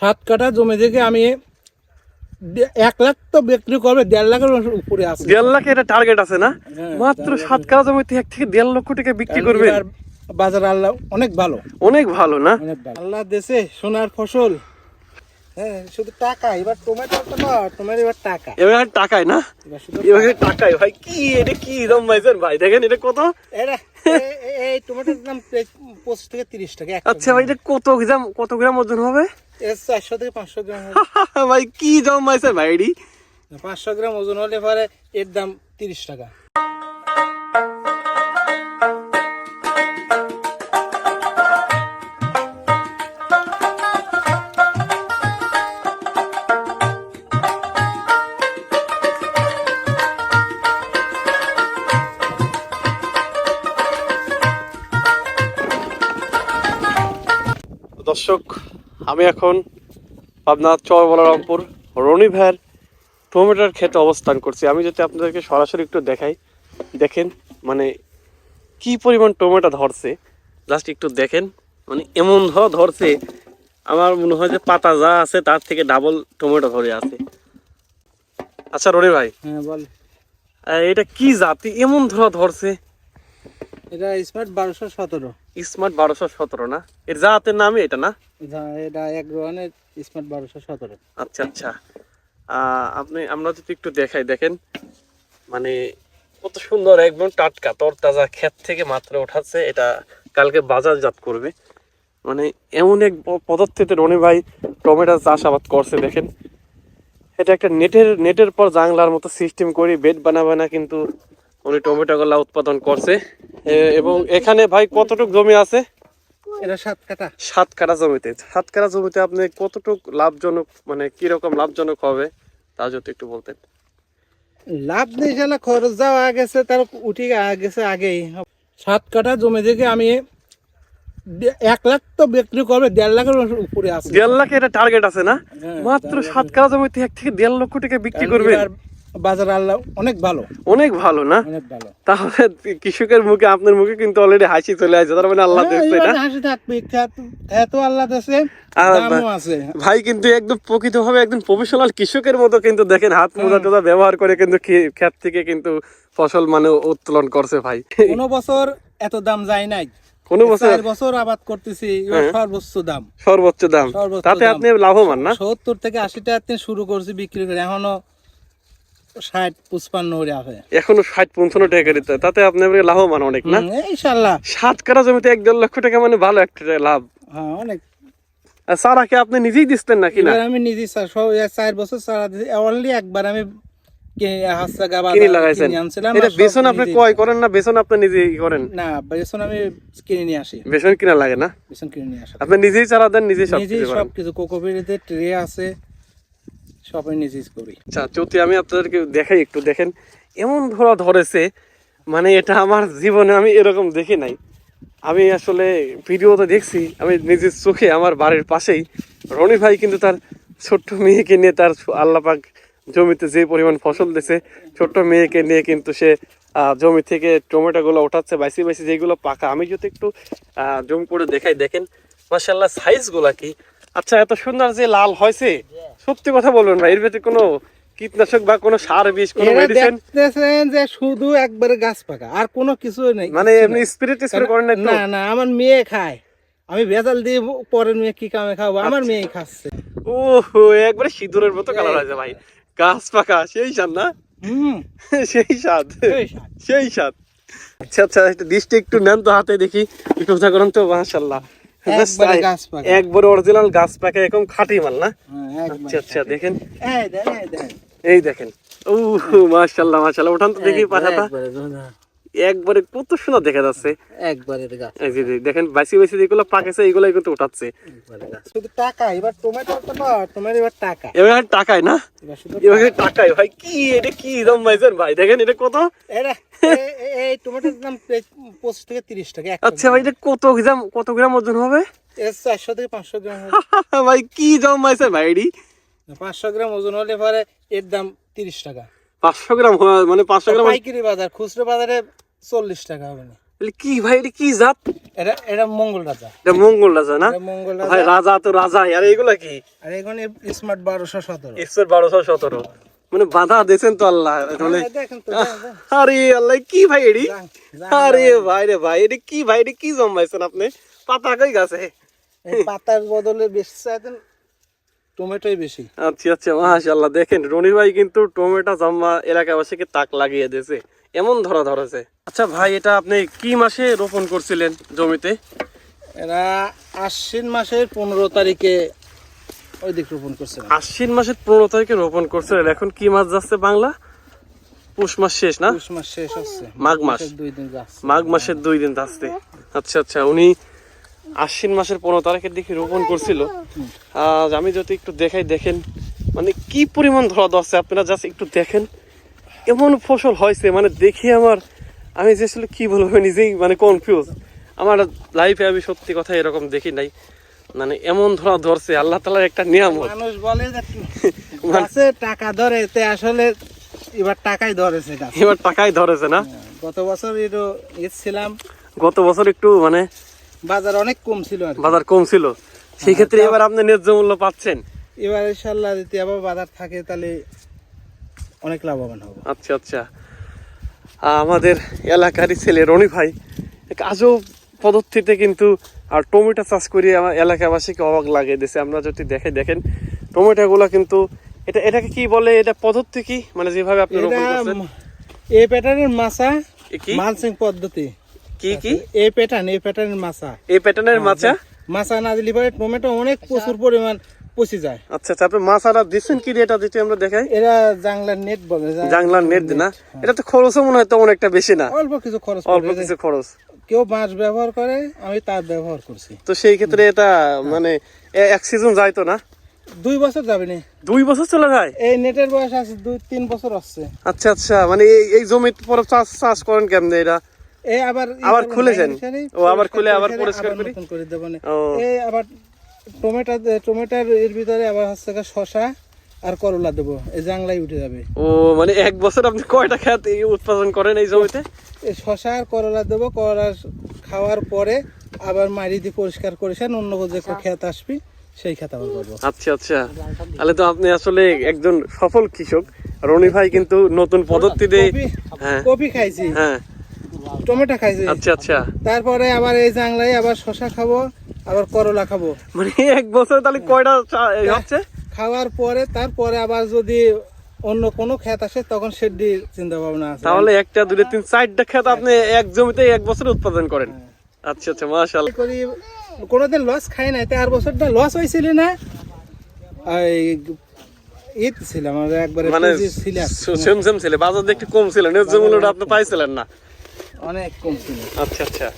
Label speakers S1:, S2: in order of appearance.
S1: সাত কাঠা জমি থেকে আমি এক লাখ তো বিক্রি করবে দেড় লাখের উপরে আছে।
S2: দেড় লাখে এটা টার্গেট আছে না?
S1: হ্যাঁ,
S2: মাত্র সাত কাঠা জমিতে এক থেকে দেড় লক্ষ টাকা বিক্রি করবে
S1: বাজার আল্লাহ অনেক ভালো।
S2: অনেক ভালো না?
S1: আল্লাহ দেশে সোনার ফসল। হ্যাঁ শুধু টাকা এবার টমেটো না টমেটো এবার টাকা।
S2: এবার টাকায় না?
S1: এবার
S2: ভাই কি এটা কি ভাই? দেখেন এটা কত?
S1: এরা এ- এ- এই টমেটোর দাম পঁচিশ থেকে তিরিশ টাকা
S2: আচ্ছা ভাই এটা কত গ্রাম কত গ্রাম ওজন হবে?
S1: চারশো থেকে পাঁচশো গ্রাম
S2: ভাই কি জমাইছেন ভাই এডি
S1: পাঁচশো গ্রাম ওজন হলে পরে এর দাম তিরিশ টাকা।
S2: দর্শক আমি এখন পাবনা চরবলারামপুর রনি ভাইয়ের টমেটোর ক্ষেতে অবস্থান করছি। আমি যদি আপনাদেরকে সরাসরি একটু দেখাই দেখেন মানে কি পরিমাণ টমেটো ধরছে। জাস্ট একটু দেখেন মানে এমন ধর ধরছে আমার মনে হয় যে পাতা যা আছে তার থেকে ডাবল টমেটো ধরে আছে। আচ্ছা রনি ভাই।
S1: হ্যাঁ বল।
S2: এটা কি জাতি? এমন ধরা ধরছে।
S1: এটা স্মার্ট বারোশো সতেরো।
S2: স্মার্ট বারোশো সতেরো না? এর জাতের নামই এটা না?
S1: এটা এক ধরনের স্মার্ট বারোশো সতেরো।
S2: আচ্ছা আচ্ছা। আপনি আমরা যদি একটু দেখাই দেখেন। মানে কত সুন্দর একদম টাটকা তরতাজা ক্ষেত থেকে মাত্র ওঠাচ্ছে। এটা কালকে বাজারজাত করবে। মানে এমন এক প- পদ্ধতিতে রনি ভাই টমেটো চাষাবাদ করছে দেখেন। এটা একটা নেটের নেটের পর জাংলার মতো সিস্টেম করে বেড বানাবে না কিন্তু উনি টমেটো গুলা উৎপাদন করছে। এবং এখানে ভাই কতটুক জমি আছে?
S1: এটা সাত কাটা
S2: সাত জমিতে। সাত কাঠা জমিতে আপনি কতটুক লাভজনক মানে কীরকম লাভজনক হবে তা যদি একটু বলতেন।
S1: লাভ নেই খরচ যাওয়া গেছে তার উঠে গেছে আগেই। সাত কাঠা জমি থেকে আমি এক লাখ তো বিক্রি করবে দেড় লাখের উপরে আছে।
S2: দেড় লাখে এটা টার্গেট আছে না?
S1: হ্যাঁ,
S2: মাত্র সাত কাটা জমিতে এক থেকে দেড় লক্ষ টাকা বিক্রি করবে
S1: বাজার আল্লাহ অনেক ভালো।
S2: অনেক ভালো না?
S1: অনেক ভালো।
S2: তাহলে কৃষকের মুখে আপনার মুখে কিন্তু অলরেডি হাসি চলে আসছে তার মানে আল্লাহ
S1: হ্যাঁ,
S2: না?
S1: হাসি থাকবে এত আল্লাহ
S2: ভাই কিন্তু একদম প্রকৃতভাবে একদম প্রফেশনাল কৃষকের মতো কিন্তু দেখেন হাত মোজা টোজা ব্যবহার করে কিন্তু ক্ষেত থেকে কিন্তু ফসল মানে উত্তোলন করছে ভাই।
S1: কোনো বছর এত দাম যায় নাই।
S2: কোনো বছর
S1: বছর আবাদ করতেছি
S2: হ্যাঁ।
S1: সর্বোচ্চ দাম।
S2: সর্বোচ্চ দাম। তাতে আপনি লাভবান না?
S1: সত্তর থেকে আশি টাকা শুরু করছি বিক্রি করে এখনও ষাট পুষ্পান্ন করে আছে।
S2: এখনও ষাট পঞ্চান্ন টাকা তাতে লাভবান অনেক না?
S1: ইনশাল্লাহ।
S2: সাত কাঠা জমিতে এক দেড় লক্ষ টাকা মানে ভালো একটা লাভ।
S1: হ্যাঁ অনেক।
S2: আর আপনি নিজেই দিচ্ছেন নাকি না?
S1: আমি নিজে সব চার বছর চারা দিয়েছি অনলি একবার আমি কিনে হাঁস টাকা বা
S2: কিনে লাগাইছেন? এটা বেসন আপনি
S1: নিজেই-
S2: কয় করেন না? বেসন আপনি নিজেই করেন?
S1: না বেসন আমি কিনে নিয়ে আসি।
S2: বেসন কিনা লাগে না?
S1: বেসন কিনে নিয়ে আসি।
S2: আপনি নিজেই চারা দেন নিজেই সব
S1: নিজেই
S2: কিছু করেন
S1: কোকোপিরিতে ট্রে আছে সব আমি নিজেই করি।
S2: আচ্ছা যদি আমি আপনাদেরকে দেখাই একটু, দেখেন, এমন ধরা ধরেছে মানে এটা আমার জীবনে আমি এরকম দেখি নাই। আমি আসলে ভিডিওতে দেখছি, আমি নিজের চোখে আমার বাড়ির পাশেই। রনি ভাই কিন্তু তার ছোট্ট মেয়েকে নিয়ে তার আল্লাপাক জমিতে যে পরিমাণ ফসল দিছে, ছোট্ট মেয়েকে নিয়ে কিন্তু সে জমি থেকে টমেটোগুলো ওঠাচ্ছে, বাইসি বাইসি যেগুলো পাকা। আমি যদি একটু জমি করে দেখাই, দেখেন মাসাল্লাহ সাইজগুলা কি। আচ্ছা এত সুন্দর যে লাল হয়েছে সত্যি কথা বলবেন ভাই এর ভিতরে কোনো কীটনাশক বা কোনো সার বিষ কোনো মেডিসিন
S1: দেখতেছেন যে শুধু একবারে গাছ পাকা আর কোনো কিছু নেই
S2: মানে এমনি
S1: নাই।
S2: স্প্রে করেন না
S1: না না আমার মেয়ে খায়। আমি ভেজাল দিয়ে পরের মেয়ে কি কামে খাব? আমার মেয়ে খাচ্ছে।
S2: ওহো একবারে সিঁদুরের মতো কালার হয়েছে ভাই। গাছ পাকা সেই স্বাদ না?
S1: হুম।
S2: সেই স্বাদ। সেই স্বাদ। আচ্ছা আচ্ছা একটু দৃষ্টি একটু নেন তো হাতে দেখি একটু কথা করেন তো মাশাল্লাহ
S1: একবারে
S2: অরিজিনাল গাছ পাকা। এরকম খাঁটি মাল না?
S1: হ্যাঁ,
S2: আচ্ছা আচ্ছা দেখেন।
S1: এই
S2: দেখেন। ও মাশাল্লাহ মাশাল্লাহ ওঠান তো দেখি পাঠাটা
S1: একবারে,
S2: কত সুন্দর দেখা যাচ্ছে।
S1: একবারে গাছ।
S2: দেখেন বাইসি বাইসি যেগুলো পাকেছে এগুলো কিন্তু উঠাচ্ছে।
S1: শুধু টাকা এবার টমেটো না এবার টাকা।
S2: এবার টাকায় না?
S1: এবার
S2: টাকায়। ভাই কি এটা কি জমাইছেন ভাই দেখেন এটা কত?
S1: এই টমেটোর দাম পঁচিশ থেকে তিরিশ টাকা
S2: আচ্ছা ভাই এটা কত গ্রাম কত গ্রাম ওজন হবে?
S1: চারশো থেকে পাঁচশো গ্রাম।
S2: ভাই কি দাম জমাইছেন ভাই এডি?
S1: পাঁচশো গ্রাম ওজন হলে পরে এর দাম তিরিশ টাকা।
S2: পাঁচশো গ্রাম মানে পাঁচশো গ্রাম
S1: পাইকারি বাজার খুচরো বাজারে চল্লিশ টাকা হবে না।
S2: কি ভাই এটা কি জাত?
S1: এটা এটা মঙ্গল রাজা।
S2: এটা মঙ্গল রাজা না?
S1: মঙ্গল
S2: ভাই
S1: রাজা
S2: রাজা তো রাজা আর এইগুলা কি?
S1: আর এখানে স্মার্ট বারোশো সতেরো।
S2: ঈশ্বর বারোশো সতেরো। মানে বাধা দিয়েছেন তো আল্লাহ। মানে
S1: দেখেন তো দেখেন, দেখেন।
S2: আরে আল্লাহ কি ভাই এডি
S1: যান, যান,
S2: আরে ভাই রে ভাই এটা কি ভাই এটা কি জন্মাইছেন আপনি? পাতা কই গাছে?
S1: পাতার বদলে বেশি চাইতেন টমেটোই বেশি।
S2: আচ্ছা আচ্ছা মাশাআল্লাহ। দেখেন রনির ভাই কিন্তু টমেটো জম্মা এলাকাবাসীকে তাক লাগিয়ে দিয়েছে। এমন ধরা ধরেছে। আচ্ছা ভাই এটা আপনি কি মাসে রোপণ করছিলেন জমিতে?
S1: এরা আশ্বিন মাসের পনেরো তারিখে ওই দিক রোপণ করছে।
S2: আশ্বিন মাসের পনেরো তারিখে রোপণ করছিলেন। এখন কি মাস যাচ্ছে বাংলা? পুষ মাস শেষ না?
S1: পুষ মাস শেষ হচ্ছে।
S2: মাঘ মাস।
S1: মাসের দুই দিন যাচ্ছে।
S2: মাঘ মাসের দুই দিন আসতে আচ্ছা আচ্ছা উনি আশ্বিন মাসের পনেরো তারিখের দিকে রোপণ করছিল। আজ আমি যদি একটু দেখাই দেখেন মানে কি পরিমাণ ধরা ধরছে? আপনারা জাস্ট একটু দেখেন। এমন ফসল হয়েছে মানে দেখে আমার আমি যে আসলে কি বলব নিজেই মানে কনফিউজ আমার লাইফে আমি সত্যি কথা এরকম দেখি নাই। মানে এমন ধরা ধরছে আল্লাহ তালার একটা নিয়ম
S1: মানুষ বলে যে গাছে টাকা ধরে তে আসলে এবার টাকাই ধরেছে
S2: এবার টাকাই ধরেছে না?
S1: গত বছর একটু ছিলাম।
S2: গত বছর একটু মানে
S1: বাজার অনেক কম ছিল আর
S2: বাজার কম ছিল। সেই ক্ষেত্রে এবার আপনি ন্যায্য মূল্য পাচ্ছেন।
S1: এবার ইনশাল্লাহ যদি আবার বাজার থাকে তাহলে অনেক লাভবান হব।
S2: আচ্ছা আচ্ছা। আমাদের এলাকারই ছেলে রনি ভাই এক আজব পদ্ধতিতে কিন্তু আর টমেটো চাষ করে আমার এলাকাবাসীকে অবাক লাগিয়ে দিয়েছে। আমরা যদি দেখে দেখেন টমেটোগুলো কিন্তু এটা এটাকে কি বলে? এটা পদ্ধতি কি? মানে যেভাবে আপনি রোপণ করছেন।
S1: এই প্যাটার্নের মাছা
S2: কি?
S1: মালসিং পদ্ধতি।
S2: কি কি?
S1: এই প্যাটার্ন এই প্যাটার্নের মাছা।
S2: এই প্যাটার্নের মাছা?
S1: মাছা না দিলে পরে টমেটো অনেক প্রচুর পরিমাণ পচে যায়।
S2: আচ্ছা আচ্ছা আপনি মাছাটা দিচ্ছেন কি এটা দিতে আমরা দেখাই।
S1: এরা জাংলার নেট বলে
S2: জাংলার নেট না? এটা তো খরচও মনে হয় তেমন একটা বেশি না।
S1: অল্প কিছু খরচ
S2: অল্প কিছু খরচ।
S1: কেউ বাঁশ ব্যবহার করে আমি তার ব্যবহার করছি।
S2: তো সেই ক্ষেত্রে এটা মানে এক সিজন যায় তো না?
S1: দুই বছর যাবে না।
S2: দুই বছর চলে যায়?
S1: এই নেটের বয়স আছে দুই তিন বছর আসছে।
S2: আচ্ছা আচ্ছা মানে এই এই জমিতে পরে চাষ চাষ করেন কেমনে এটা
S1: এই আবার
S2: আবার খুলেছেন? ও, আবার খুলে আবার পরিষ্কার করে?
S1: দেবো এই আবার টমেটো টমেটোর এর ভিতরে আবার হচ্ছে শশা আর করলা দেবো। এই জাংলাই উঠে যাবে।
S2: ও মানে এক বছর আপনি কয়টা খেত এই উৎপাদন করেন এই জমিতে?
S1: শশা আর করলা দেবো। করলা খাওয়ার পরে আবার মারি দিয়ে পরিষ্কার করেছেন অন্য যে খেত আসবি সেই খেত আবার করব।
S2: আচ্ছা আচ্ছা। তাহলে তো আপনি আসলে একজন সফল কৃষক। রনি ভাই কিন্তু নতুন পদ্ধতিতে
S1: কপি
S2: হ্যাঁ।
S1: কপি খাইছি।
S2: হ্যাঁ।
S1: টমেটো খাইছি।
S2: আচ্ছা আচ্ছা।
S1: তারপরে আবার এই জাংলাই আবার শশা খাব। আবার করলা খাব।
S2: মানে এক বছর তাহলে কয়টা হচ্ছে?
S1: খাওয়ার পরে তারপরে আবার যদি অন্য কোনো ক্ষেত আসে তখন সেটি চিন্তা ভাবনা আছে।
S2: তাহলে একটা দুটো তিন চারটা খেত আপনি এক জমিতে এক বছর উৎপাদন করেন। আচ্ছা আচ্ছা মাশাআল্লাহ।
S1: করি কোনোদিন লস খাই নাই তার বছরটা লস হয়েছিল না? এই ঈদ ছিল আমার একবারে
S2: মানে
S1: ছিল।
S2: সেম সেম ছিল বাজার একটু কম ছিল ন্যায্য মূল্যটা আপনি পাইছিলেন না।
S1: অনেক কম ছিল।
S2: আচ্ছা আচ্ছা।